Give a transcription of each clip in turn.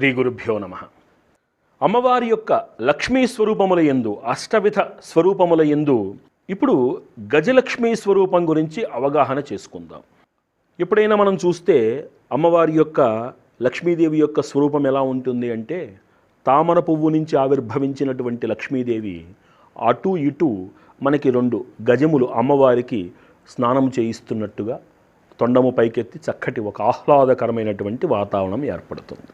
శ్రీ గురుభ్యో నమ. అమ్మవారి యొక్క లక్ష్మీ స్వరూపముల ఎందు అష్టవిధ స్వరూపముల ఎందు ఇప్పుడు గజలక్ష్మీ స్వరూపం గురించి అవగాహన చేసుకుందాం. ఎప్పుడైనా మనం చూస్తే అమ్మవారి యొక్క లక్ష్మీదేవి యొక్క స్వరూపం ఎలా ఉంటుంది అంటే తామర పువ్వు నుంచి ఆవిర్భవించినటువంటి లక్ష్మీదేవి అటు ఇటు మనకి రెండు గజములు అమ్మవారికి స్నానం చేయిస్తున్నట్టుగా తొండము పైకెత్తి చక్కటి ఒక ఆహ్లాదకరమైనటువంటి వాతావరణం ఏర్పడుతుంది.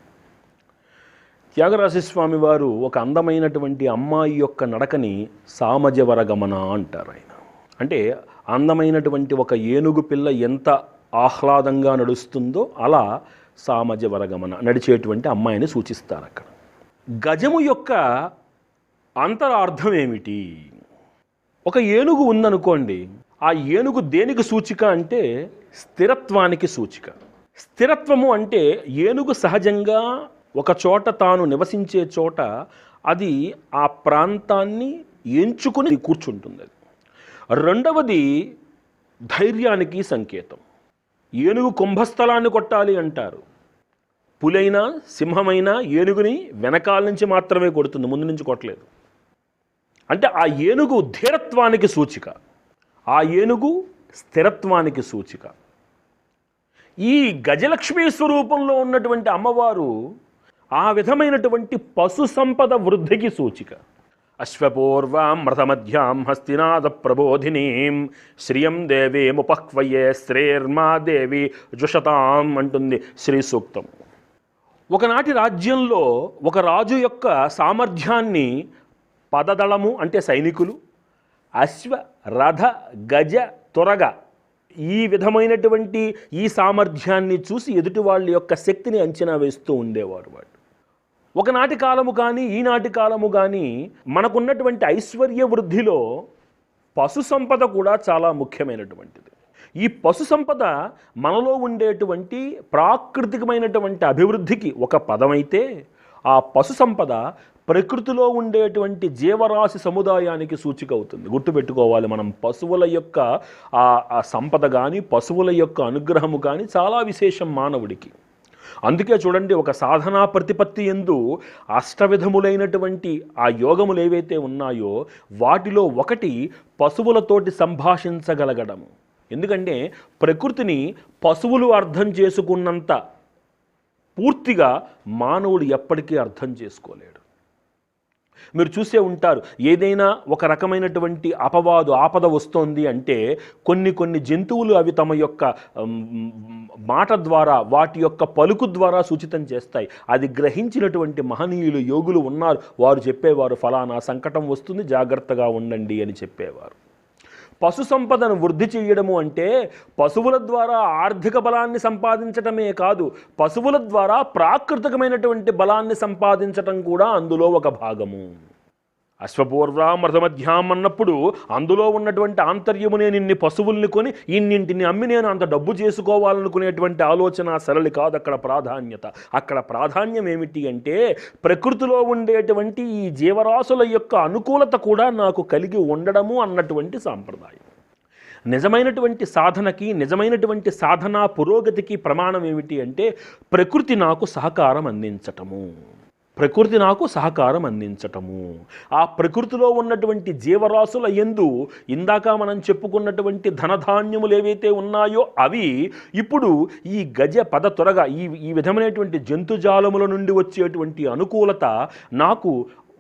త్యాగరాజస్వామి వారు ఒక అందమైనటువంటి అమ్మాయి యొక్క నడకని సామజవరగమన అంటారు ఆయన. అంటే అందమైనటువంటి ఒక ఏనుగు పిల్ల ఎంత ఆహ్లాదంగా నడుస్తుందో అలా సామజవరగమన నడిచేటువంటి అమ్మాయిని సూచిస్తారు అక్కడ. గజము యొక్క అంతరార్థం ఏమిటి? ఒక ఏనుగు ఉందనుకోండి ఆ ఏనుగు దేనికి సూచిక అంటే స్థిరత్వానికి సూచిక. స్థిరత్వము అంటే ఏనుగు సహజంగా ఒక చోట తాను నివసించే చోట అది ఆ ప్రాంతాన్ని ఎంచుకుని కూర్చుంటుంది. అది రెండవది ధైర్యానికి సంకేతం. ఏనుగు కుంభస్థలాన్ని కొట్టాలి అంటారు. పులైనా సింహమైనా ఏనుగుని వెనకాల నుంచి మాత్రమే కొడుతుంది ముందు నుంచి కొట్టలేదు. అంటే ఆ ఏనుగు ధీరత్వానికి సూచిక. ఆ ఏనుగు స్థిరత్వానికి సూచిక. ఈ గజలక్ష్మీ స్వరూపంలో ఉన్నటువంటి అమ్మవారు ఆ విధమైనటువంటి పశు సంపద వృద్ధికి సూచిక. అశ్వపూర్వామృతమధ్యాం హస్తినాథ ప్రబోధినీం శ్రియం దేవీముపహ్వయే శ్రేర్మా దేవి జుషతాం అంటుంది శ్రీ సూక్తం. ఒకనాటి రాజ్యంలో ఒక రాజు యొక్క సామర్థ్యాన్ని పదదళము అంటే సైనికులు అశ్వ రథ గజ త్వరగ ఈ విధమైనటువంటి ఈ సామర్థ్యాన్ని చూసి ఎదుటి వాళ్ళ యొక్క శక్తిని అంచనా వేస్తూ ఉండేవారు వాడు ఒకనాటి కాలము కానీ ఈనాటి కాలము కానీ మనకున్నటువంటి ఐశ్వర్య వృద్ధిలో పశు సంపద కూడా చాలా ముఖ్యమైనటువంటిది. ఈ పశు సంపద మనలో ఉండేటువంటి ప్రాకృతికమైనటువంటి అభివృద్ధికి ఒక పదమైతే ఆ పశు సంపద ప్రకృతిలో ఉండేటువంటి జీవరాశి సముదాయానికి సూచిక అవుతుంది. గుర్తుపెట్టుకోవాలి మనం పశువుల యొక్క ఆ సంపద కానీ పశువుల యొక్క అనుగ్రహము కానీ చాలా విశేషం మానవుడికి. అందుకే చూడండి ఒక సాధనా ప్రతిపత్తి ఎందు అష్టవిధములైనటువంటి ఆ యోగములు ఏవైతే ఉన్నాయో వాటిలో ఒకటి పశువులతోటి సంభాషించగలగడము ఎందుకంటే ప్రకృతిని పశువులు అర్థం చేసుకున్నంత పూర్తిగా మానవుడు ఎప్పటికీ అర్థం చేసుకోలేడు. మీరు చూసే ఉంటారు ఏదైనా ఒక రకమైనటువంటి అపవాదు ఆపద వస్తోంది అంటే కొన్ని కొన్ని జంతువులు అవి తమ యొక్క మాట ద్వారా వాటి యొక్క పలుకు ద్వారా సూచితం చేస్తాయి. అది గ్రహించినటువంటి మహనీయులు యోగులు ఉన్నారు. వారు చెప్పేవారు ఫలానా సంకటం వస్తుంది జాగ్రత్తగా ఉండండి అని చెప్పేవారు. పశు సంపదను వృద్ధి చేయడము అంటే పశువుల ద్వారా ఆర్థిక బలాన్ని సంపాదించటమే కాదు పశువుల ద్వారా ప్రాకృతికమైనటువంటి బలాన్ని సంపాదించటం కూడా అందులో ఒక భాగము. అశ్వపూర్వామృతమధ్యాం అన్నప్పుడు అందులో ఉన్నటువంటి ఆంతర్యము నేను ఇన్ని పశువుల్ని కొని ఇన్నింటిని అమ్మి నేను అంత డబ్బు చేసుకోవాలనుకునేటువంటి ఆలోచన సరళి కాదు అక్కడ ప్రాధాన్యత. అక్కడ ప్రాధాన్యం ఏమిటి అంటే ప్రకృతిలో ఉండేటువంటి ఈ జీవరాశుల యొక్క అనుకూలత కూడా నాకు కలిగి ఉండడము అన్నటువంటి సాంప్రదాయం. నిజమైనటువంటి సాధనకి నిజమైనటువంటి సాధన పురోగతికి ప్రమాణం ఏమిటి అంటే ప్రకృతి నాకు సహకారం అందించటము. ప్రకృతి నాకు సహకారం అందించటము. ఆ ప్రకృతిలో ఉన్నటువంటి జీవరాశుల ఎందు ఇందాక మనం చెప్పుకున్నటువంటి ధనధాన్యములు ఏవైతే ఉన్నాయో అవి ఇప్పుడు ఈ గజ పద త్వరగా ఈ ఈ విధమైనటువంటి జంతుజాలముల నుండి వచ్చేటువంటి అనుకూలత నాకు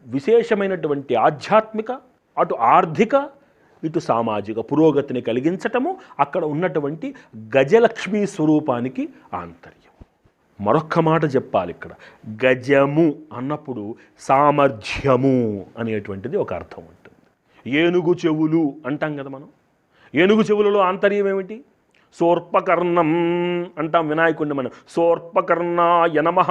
విశేషమైనటువంటి ఆధ్యాత్మిక అటు ఆర్థిక ఇటు సామాజిక పురోగతిని కలిగించటము అక్కడ ఉన్నటువంటి గజలక్ష్మీ స్వరూపానికి ఆంతర్యం. మరొక్క మాట చెప్పాలి ఇక్కడ. గజము అన్నప్పుడు సామర్థ్యము అనేటువంటిది ఒక అర్థం ఉంటుంది. ఏనుగు చెవులు అంటాం కదా మనం. ఏనుగు చెవులలో ఆంతర్యం ఏమిటి? సోర్పకర్ణం అంటాం వినాయకుడిని మనం. సోర్పకర్ణాయ నమః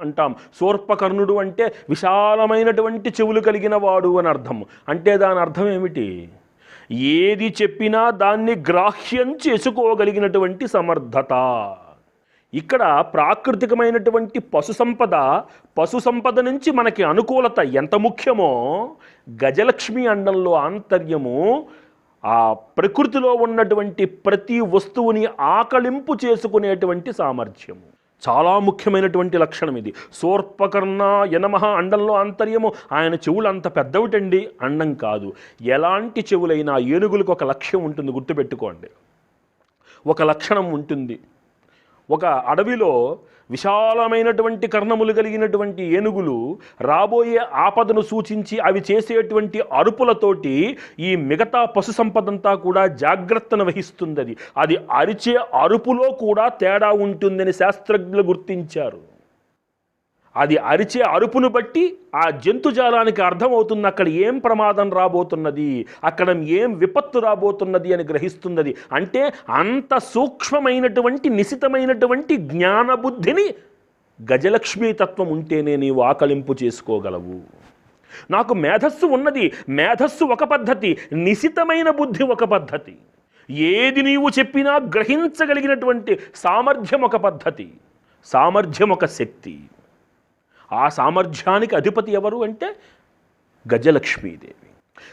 అంటాం. సోర్పకర్ణుడు అంటే విశాలమైనటువంటి చెవులు కలిగిన వాడు అని అర్థం. అంటే దాని అర్థం ఏమిటి? ఏది చెప్పినా దాన్ని గ్రాహ్యం చేసుకోగలిగినటువంటి సమర్థత. ఇక్కడ ప్రాకృతికమైనటువంటి పశు సంపద పశు సంపద నుంచి మనకి అనుకూలత ఎంత ముఖ్యమో గజలక్ష్మి అండంలో ఆంతర్యము ఆ ప్రకృతిలో ఉన్నటువంటి ప్రతి వస్తువుని ఆకలింపు చేసుకునేటువంటి సామర్థ్యము. చాలా ముఖ్యమైనటువంటి లక్షణం ఇది. సోర్పకర్ణ యనమహ అండంలో ఆంతర్యము. ఆయన చెవులు అంత పెద్దవిటండి? అండం కాదు. ఎలాంటి చెవులైనా ఏనుగులకు ఒక లక్ష్యం ఉంటుంది గుర్తుపెట్టుకోండి. ఒక లక్షణం ఉంటుంది. ఒక అడవిలో విశాలమైనటువంటి కర్ణములు కలిగినటువంటి ఏనుగులు రాబోయే ఆపదను సూచించి అవి చేసేటువంటి అరుపులతోటి ఈ మిగతా పశు సంపదంతా కూడా జాగ్రత్తను వహిస్తుంది అది అది అరిచే అరుపులో కూడా తేడా ఉంటుందని శాస్త్రజ్ఞులు గుర్తించారు. అది అరిచే అరుపును బట్టి ఆ జంతుజాలానికి అర్థమవుతుంది అక్కడ ఏం ప్రమాదం రాబోతున్నది అక్కడ ఏం విపత్తు రాబోతున్నది అని గ్రహిస్తున్నది. అంటే అంత సూక్ష్మమైనటువంటి నిశితమైనటువంటి జ్ఞానబుద్ధిని గజలక్ష్మీ తత్వం ఉంటేనే నీవు ఆకలింపు చేసుకోగలవు. నాకు మేధస్సు ఉన్నది మేధస్సు ఒక పద్ధతి నిశితమైన బుద్ధి ఒక పద్ధతి. ఏది నీవు చెప్పినా గ్రహించగలిగినటువంటి సామర్థ్యం ఒక పద్ధతి సామర్థ్యం ఒక శక్తి. ఆ సామర్థ్యానికి అధిపతి ఎవరు అంటే గజలక్ష్మీదేవి.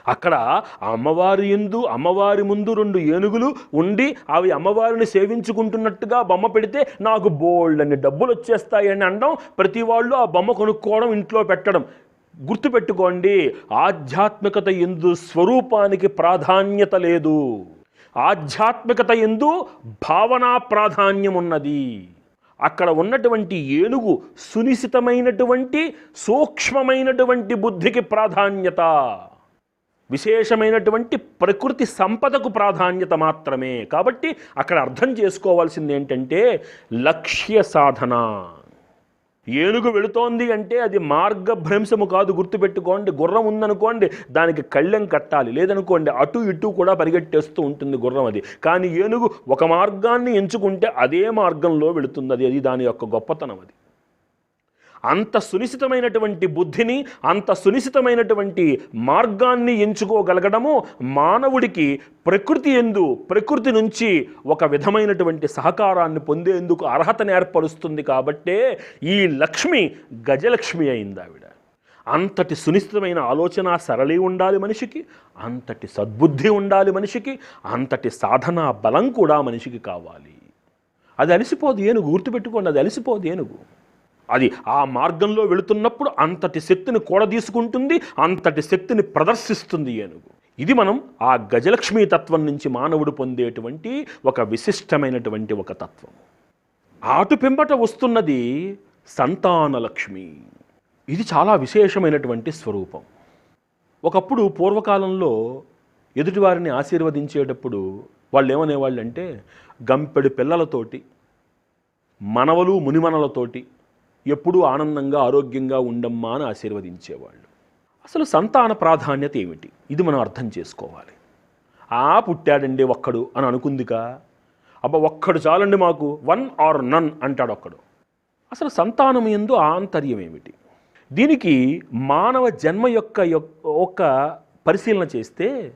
అక్కడ అమ్మవారి ఎందు అమ్మవారి ముందు రెండు ఏనుగులు ఉండి అవి అమ్మవారిని సేవించుకుంటున్నట్టుగా బొమ్మ పెడితే నాకు బోల్డ్ అని డబ్బులు వచ్చేస్తాయని అనడం ప్రతి వాళ్ళు ఆ బొమ్మ కొనుక్కోవడం ఇంట్లో పెట్టడం. గుర్తుపెట్టుకోండి ఆధ్యాత్మికత ఎందు స్వరూపానికి ప్రాధాన్యత లేదు. ఆధ్యాత్మికత ఎందు భావనా ప్రాధాన్యం ఉన్నది అక్కడ ఉన్నటువంటి ఏనుగు సునిశితమైనటువంటి సూక్ష్మమైనటువంటి బుద్ధికి ప్రాధాన్యత. విశేషమైనటువంటి ప్రకృతి సంపదకు ప్రాధాన్యత మాత్రమే. కాబట్టి అక్కడ అర్థం చేసుకోవాల్సింది ఏంటంటే లక్ష్య సాధన. ఏనుగు వెళుతోంది అంటే అది మార్గభ్రంశము కాదు గుర్తుపెట్టుకోండి. గుర్రం ఉందనుకోండి దానికి కళ్ళెం కట్టాలి. లేదనుకోండి అటు ఇటు కూడా పరిగెట్టేస్తూ ఉంటుంది గుర్రం అది. కానీ ఏనుగు ఒక మార్గాన్ని ఎంచుకుంటే అదే మార్గంలో వెళుతుంది. అది అది దాని యొక్క గొప్పతనం అది. అంత సునిశితమైనటువంటి బుద్ధిని అంత సునిశితమైనటువంటి మార్గాన్ని ఎంచుకోగలగడము మానవుడికి ప్రకృతి ఎందు ప్రకృతి నుంచి ఒక విధమైనటువంటి సహకారాన్ని పొందేందుకు అర్హతను ఏర్పరుస్తుంది కాబట్టే ఈ లక్ష్మి గజలక్ష్మి అయింది ఆవిడ. అంతటి సునిశ్చితమైన ఆలోచన సరళి ఉండాలి మనిషికి అంతటి సద్బుద్ధి ఉండాలి మనిషికి అంతటి సాధనా బలం కూడా మనిషికి కావాలి. అది అలసిపోదు ఏనుగు గుర్తుపెట్టుకోండి అది అలసిపోదు ఏనుగు. అది ఆ మార్గంలో వెళుతున్నప్పుడు అంతటి శక్తిని కూడదీసుకుంటుంది అంతటి శక్తిని ప్రదర్శిస్తుంది ఏనుగు. ఇది మనం ఆ గజలక్ష్మీ తత్వం నుంచి మానవుడు పొందేటువంటి ఒక విశిష్టమైనటువంటి ఒక తత్వం. ఆటు పెంబట వస్తున్నది సంతానలక్ష్మి ఇది చాలా విశేషమైనటువంటి స్వరూపం. ఒకప్పుడు పూర్వకాలంలో ఎదుటివారిని ఆశీర్వదించేటప్పుడు వాళ్ళు ఏమనేవాళ్ళు అంటే గంపెడు పిల్లలతోటి మనవలు మునిమనలతోటి ఎప్పుడూ ఆనందంగా ఆరోగ్యంగా ఉండమ్మా అని ఆశీర్వదించేవాళ్ళు. అసలు సంతాన ప్రాధాన్యత ఏమిటి? ఇది మనం అర్థం చేసుకోవాలి. ఆ పుట్టాడండి ఒక్కడు అని అనుకుందికా? అబ్బా ఒక్కడు చాలండి మాకు. వన్ ఆర్ నన్ అంటాడు ఒక్కడు. అసలు సంతానం ఎందు ఆంతర్యం ఏమిటి? దీనికి మానవ జన్మ యొక్క ఒక పరిశీలన చేస్తే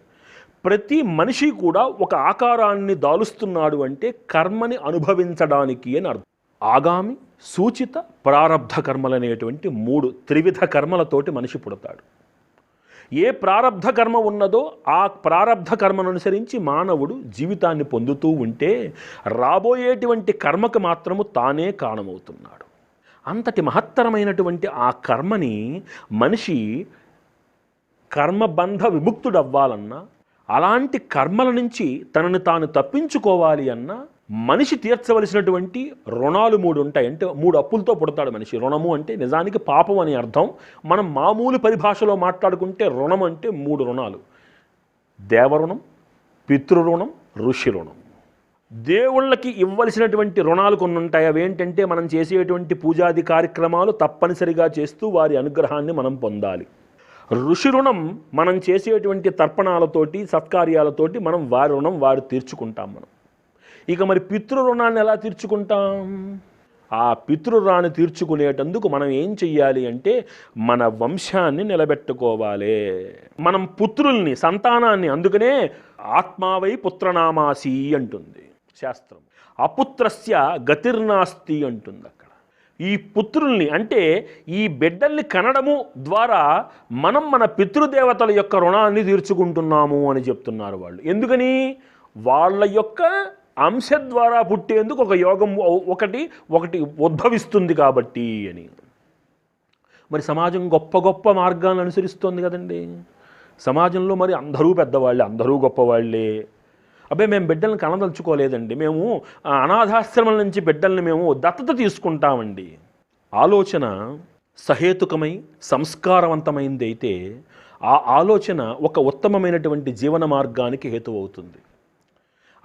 ప్రతి మనిషి కూడా ఒక ఆకారాన్ని దాలుస్తున్నాడు అంటే కర్మని అనుభవించడానికి అని అర్థం. ఆగామి సూచిత ప్రారబ్ధ కర్మలు అనేటువంటి మూడు త్రివిధ కర్మలతోటి మనిషి పుడతాడు. ఏ ప్రారబ్ధ కర్మ ఉన్నదో ఆ ప్రారబ్ధ కర్మను అనుసరించి మానవుడు జీవితాన్ని పొందుతూ ఉంటే రాబోయేటువంటి కర్మకు మాత్రము తానే కారణమవుతున్నాడు. అంతటి మహత్తరమైనటువంటి ఆ కర్మని మనిషి కర్మబంధ విముక్తుడవ్వాలన్నా అలాంటి కర్మల నుంచి తనని తాను తప్పించుకోవాలి అన్నా మనిషి తీర్చవలసినటువంటి రుణాలు మూడు ఉంటాయి. అంటే మూడు అప్పులతో పుడతాడు మనిషి. రుణము అంటే నిజానికి పాపం అని అర్థం. మనం మామూలు పరిభాషలో మాట్లాడుకుంటే రుణం అంటే మూడు రుణాలు. దేవరుణం పితృరుణం ఋషి రుణం దేవుళ్ళకి ఇవ్వలసినటువంటి రుణాలు కొన్ని ఉంటాయి. అవి ఏంటంటే మనం చేసేటువంటి పూజాది కార్యక్రమాలు తప్పనిసరిగా చేస్తూ వారి అనుగ్రహాన్ని మనం పొందాలి. ఋషి రుణం మనం చేసేటువంటి తర్పణాలతోటి సత్కార్యాలతోటి మనం వారి రుణం వారు తీర్చుకుంటాం మనం. ఇక మరి పితృ రుణాన్ని ఎలా తీర్చుకుంటాం? ఆ పితృరాన్ని తీర్చుకునేటందుకు మనం ఏం చెయ్యాలి అంటే మన వంశాన్ని నిలబెట్టుకోవాలి. మనం పుత్రుల్ని సంతానాన్ని అందుకనే ఆత్మావై పుత్రనామాసి అంటుంది శాస్త్రం. అపుత్రస్య గతిర్నాస్తి అంటుంది అక్కడ. ఈ పుత్రుల్ని అంటే ఈ బిడ్డల్ని కనడము ద్వారా మనం మన పితృదేవతల యొక్క రుణాన్ని తీర్చుకుంటున్నాము అని చెప్తున్నారు వాళ్ళు. ఎందుకని? వాళ్ళ యొక్క అంశ ద్వారా పుట్టేందుకు ఒక యోగం ఒకటి ఒకటి ఉద్భవిస్తుంది కాబట్టి అని. మరి సమాజం గొప్ప గొప్ప మార్గాలను అనుసరిస్తోంది కదండి. సమాజంలో మరి అందరూ పెద్దవాళ్ళే అందరూ గొప్పవాళ్ళే. అబ్బాయి మేము బిడ్డలను కనదలుచుకోలేదండి. మేము ఆ, అనాథాశ్రమం నుంచి బిడ్డల్ని మేము దత్తత తీసుకుంటామండి. ఆలోచన సహేతుకమై సంస్కారవంతమైంది అయితే ఆ ఆలోచన ఒక ఉత్తమమైనటువంటి జీవన మార్గానికి హేతువవుతుంది.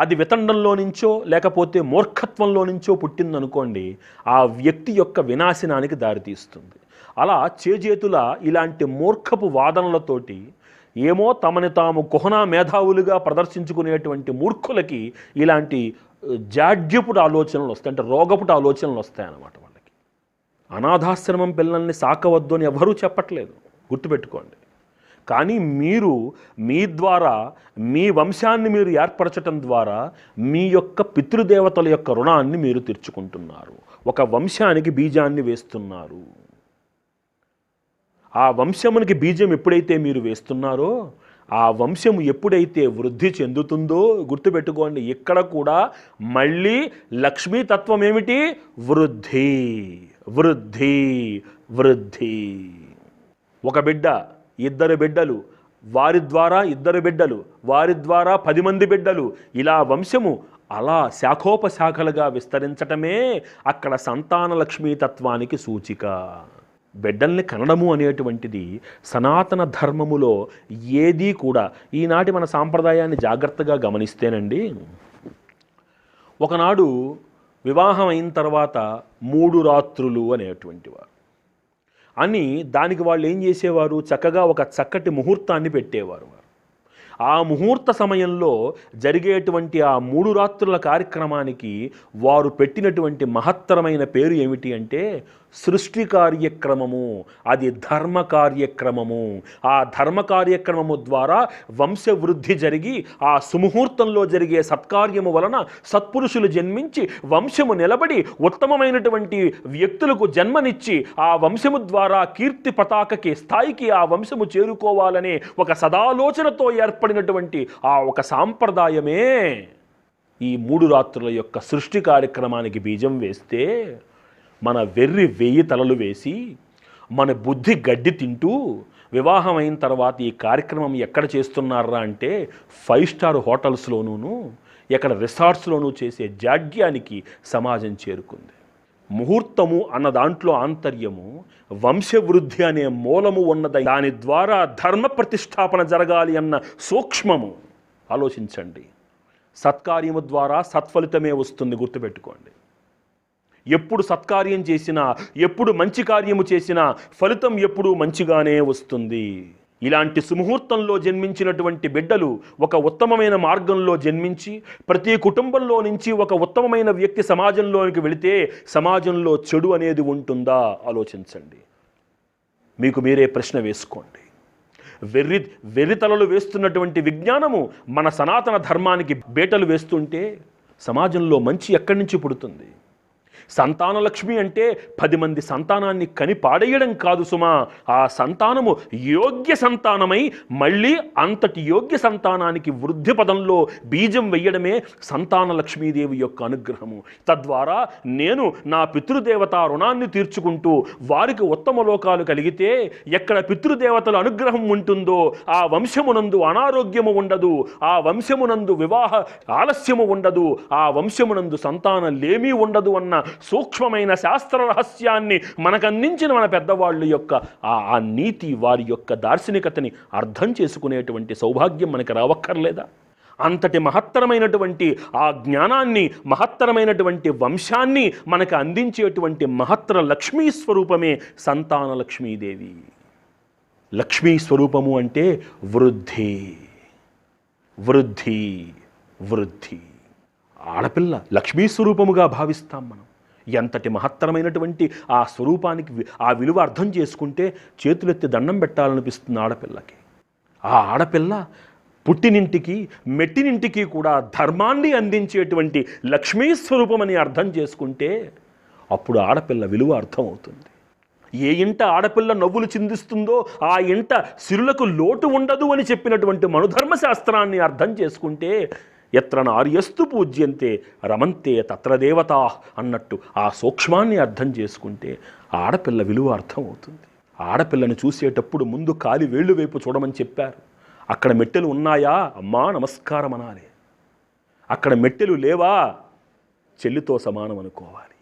అది వితండంలో నుంచో లేకపోతే మూర్ఖత్వంలో నుంచో పుట్టిందనుకోండి ఆ వ్యక్తి యొక్క వినాశనానికి దారితీస్తుంది. అలా చేజేతుల ఇలాంటి మూర్ఖపు వాదనలతోటి ఏమో తమని తాము కుహనా మేధావులుగా ప్రదర్శించుకునేటువంటి మూర్ఖులకి ఇలాంటి జాడ్యపుడు ఆలోచనలు వస్తాయి అంటే రోగపుడు ఆలోచనలు వస్తాయన్నమాట వాళ్ళకి. అనాథాశ్రమం పిల్లల్ని సాకవద్దు అని ఎవరూ చెప్పట్లేదు. గుర్తుపెట్టుకోండి. కానీ మీరు మీ ద్వారా మీ వంశాన్ని మీరు ఏర్పరచటం ద్వారా మీ యొక్క పితృదేవతల యొక్క రుణాన్ని మీరు తీర్చుకుంటున్నారు. ఒక వంశానికి బీజాన్ని వేస్తున్నారు. ఆ వంశమునికి బీజం ఎప్పుడైతే మీరు వేస్తున్నారో ఆ వంశము ఎప్పుడైతే వృద్ధి చెందుతుందో గుర్తుపెట్టుకోండి ఇక్కడ కూడా మళ్ళీ లక్ష్మీతత్వం ఏమిటి? వృద్ధి వృద్ధి వృద్ధి. ఒక బిడ్డ ఇద్దరు బిడ్డలు. వారి ద్వారా ఇద్దరు బిడ్డలు వారి ద్వారా పది మంది బిడ్డలు. ఇలా వంశము అలా శాఖోపశాఖలుగా విస్తరించటమే అక్కడ సంతాన లక్ష్మీతత్వానికి సూచిక. బిడ్డల్ని కనడము అనేటువంటిది సనాతన ధర్మములో ఏదీ కూడా ఈనాటి మన సాంప్రదాయాన్ని జాగ్రత్తగా గమనిస్తేనండి. ఒకనాడు వివాహం అయిన తర్వాత మూడు రాత్రులు అనేటువంటి వారు అని దానికి వాళ్ళు ఏం చేసేవారు? చక్కగా ఒక చక్కటి ముహూర్తాన్ని పెట్టేవారు. ఆ ముహూర్త సమయంలో జరిగేటువంటి ఆ మూడు రాత్రుల కార్యక్రమానికి వారు పెట్టినటువంటి మహత్తరమైన పేరు ఏమిటి అంటే సృష్టి కార్యక్రమము అది ధర్మ కార్యక్రమము ఆ ధర్మ కార్యక్రమము ద్వారా వంశవృద్ధి జరిగి ఆ సుముహూర్తంలో జరిగే సత్కార్యము వలన సత్పురుషులు జన్మించి వంశము నిలబడి ఉత్తమమైనటువంటి వ్యక్తులకు జన్మనిచ్చి ఆ వంశము ద్వారా కీర్తి పతాకకి స్థాయికి ఆ వంశము చేరుకోవాలనే ఒక సదాలోచనతో ఏర్పడినటువంటి ఆ ఒక సాంప్రదాయమే. ఈ మూడు రాత్రుల యొక్క సృష్టి కార్యక్రమానికి బీజం వేస్తే మన వెర్రి వెయ్యి తలలు వేసి మన బుద్ధి గడ్డి తింటూ వివాహం అయిన తర్వాత ఈ కార్యక్రమం ఎక్కడ చేస్తున్నారా అంటే ఫైవ్ స్టార్ హోటల్స్లోనూ ఎక్కడ రిసార్ట్స్లోనూ చేసే జాడ్యానికి సమాజం చేరుకుంది. ముహూర్తము అన్న దాంట్లో ఆంతర్యము వంశవృద్ధి అనే మూలము ఉన్నది దాని ద్వారా ధర్మ ప్రతిష్టాపన జరగాలి అన్న సూక్ష్మము. ఆలోచించండి. సత్కార్యము ద్వారా సత్ఫలితమే వస్తుంది గుర్తుపెట్టుకోండి. ఎప్పుడు సత్కార్యం చేసినా ఎప్పుడు మంచి కార్యము చేసినా ఫలితం ఎప్పుడూ మంచిగానే వస్తుంది. ఇలాంటి సుముహూర్తంలో జన్మించినటువంటి బిడ్డలు ఒక ఉత్తమమైన మార్గంలో జన్మించి ప్రతి కుటుంబంలో నుంచి ఒక ఉత్తమమైన వ్యక్తి సమాజంలోనికి వెళితే సమాజంలో చెడు అనేది ఉంటుందా? ఆలోచించండి. మీకు మీరే ప్రశ్న వేసుకోండి. వెర్రి వెర్రితలలు వేస్తున్నటువంటి విజ్ఞానము మన సనాతన ధర్మానికి బేటలు వేస్తుంటే సమాజంలో మంచి ఎక్కడి నుంచి పుడుతుంది? సంతానలక్ష్మి అంటే పది మంది సంతానాన్ని కని పాడేయడం కాదు సుమా. ఆ సంతానము యోగ్య సంతానమై మళ్ళీ అంతటి యోగ్య సంతానానికి వృద్ధి పదంలో బీజం వెయ్యడమే సంతాన లక్ష్మీదేవి యొక్క అనుగ్రహము. తద్వారా నేను నా పితృదేవత రుణాన్ని తీర్చుకుంటూ వారికి ఉత్తమ లోకాలు కలిగితే ఎక్కడ పితృదేవతల అనుగ్రహం ఉంటుందో ఆ వంశమునందు అనారోగ్యము ఉండదు ఆ వంశమునందు వివాహ ఆలస్యము ఉండదు ఆ వంశమునందు సంతానం లేమీ ఉండదు అన్న సూక్ష్మమైన శాస్త్ర రహస్యాన్ని మనకందించిన మన పెద్దవాళ్ళు యొక్క ఆ ఆ నీతి వారి యొక్క దార్శనికతని అర్థం చేసుకునేటువంటి సౌభాగ్యం మనకి రావక్కర్లేదా? అంతటి మహత్తరమైనటువంటి ఆ జ్ఞానాన్ని మహత్తరమైనటువంటి వంశాన్ని మనకు అందించేటువంటి మహత్తర లక్ష్మీ స్వరూపమే సంతాన లక్ష్మీదేవి. లక్ష్మీ స్వరూపము అంటే వృద్ధి. వృద్ధి వృద్ధి. ఆడపిల్ల లక్ష్మీ స్వరూపముగా భావిస్తాం మనం. ఎంతటి మహత్తరమైనటువంటి ఆ స్వరూపానికి ఆ విలువ అర్థం చేసుకుంటే చేతులెత్తి దండం పెట్టాలనిపిస్తుంది ఆడపిల్లకి. ఆ ఆడపిల్ల పుట్టినింటికి మెట్టినింటికి కూడా ధర్మాన్ని అందించేటువంటి లక్ష్మీ స్వరూపమని అర్థం చేసుకుంటే అప్పుడు ఆడపిల్ల విలువ అర్థమవుతుంది. ఏ ఇంట ఆడపిల్ల నవ్వులు చిందిస్తుందో ఆ ఇంట సిరులకు లోటు ఉండదు అని చెప్పినటువంటి మనుధర్మ శాస్త్రాన్ని అర్థం చేసుకుంటే ఎత్ర నార్యస్తు పూజ్యంతే రమంతే తత్ర దేవతా అన్నట్టు ఆ సూక్ష్మాన్ని అర్థం చేసుకుంటే ఆడపిల్ల విలువ అర్థం అవుతుంది ఆడపిల్లను చూసేటప్పుడు ముందు కాలి వేళ్ళు వైపు చూడమని చెప్పారు. అక్కడ మెట్టెలు ఉన్నాయా? అమ్మా నమస్కారం అనాలి. అక్కడ మెట్టెలు లేవా? చెల్లితో సమానం అనుకోవాలి.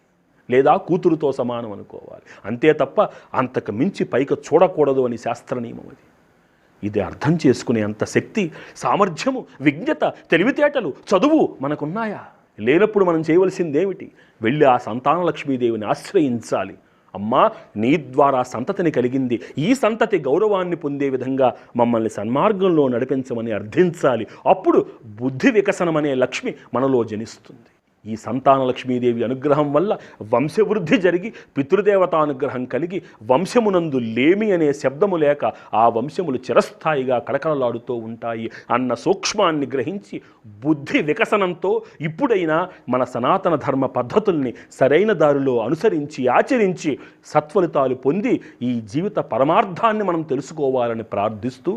లేదా కూతురుతో సమానం అనుకోవాలి. అంతే తప్ప అంతకు మించి పైకి చూడకూడదు అని శాస్త్ర నియమం అది. ఇది అర్థం చేసుకునే అంత శక్తి సామర్థ్యము విజ్ఞత తెలివితేటలు చదువు మనకున్నాయా? లేనప్పుడు మనం చేయవలసింది ఏమిటి వెళ్ళి ఆ సంతాన లక్ష్మీదేవిని ఆశ్రయించాలి. అమ్మా నీ ద్వారా సంతతిని కలిగింది. ఈ సంతతి గౌరవాన్ని పొందే విధంగా మమ్మల్ని సన్మార్గంలో నడిపించమని అర్థించాలి. అప్పుడు బుద్ధి వికసనం అనే లక్ష్మి మనలో జనిస్తుంది. ఈ సంతాన లక్ష్మీదేవి అనుగ్రహం వల్ల వంశవృద్ధి జరిగి పితృదేవతానుగ్రహం కలిగి వంశమునందు లేమి అనే శబ్దము లేక ఆ వంశములు చిరస్థాయిగా కడకలలాడుతూ ఉంటాయి అన్న సూక్ష్మాన్ని గ్రహించి బుద్ధి వికసనంతో ఇప్పుడైనా మన సనాతన ధర్మ పద్ధతుల్ని సరైన దారిలో అనుసరించి ఆచరించి సత్ఫలితాలు పొంది ఈ జీవిత పరమార్థాన్ని మనం తెలుసుకోవాలని ప్రార్థిస్తూ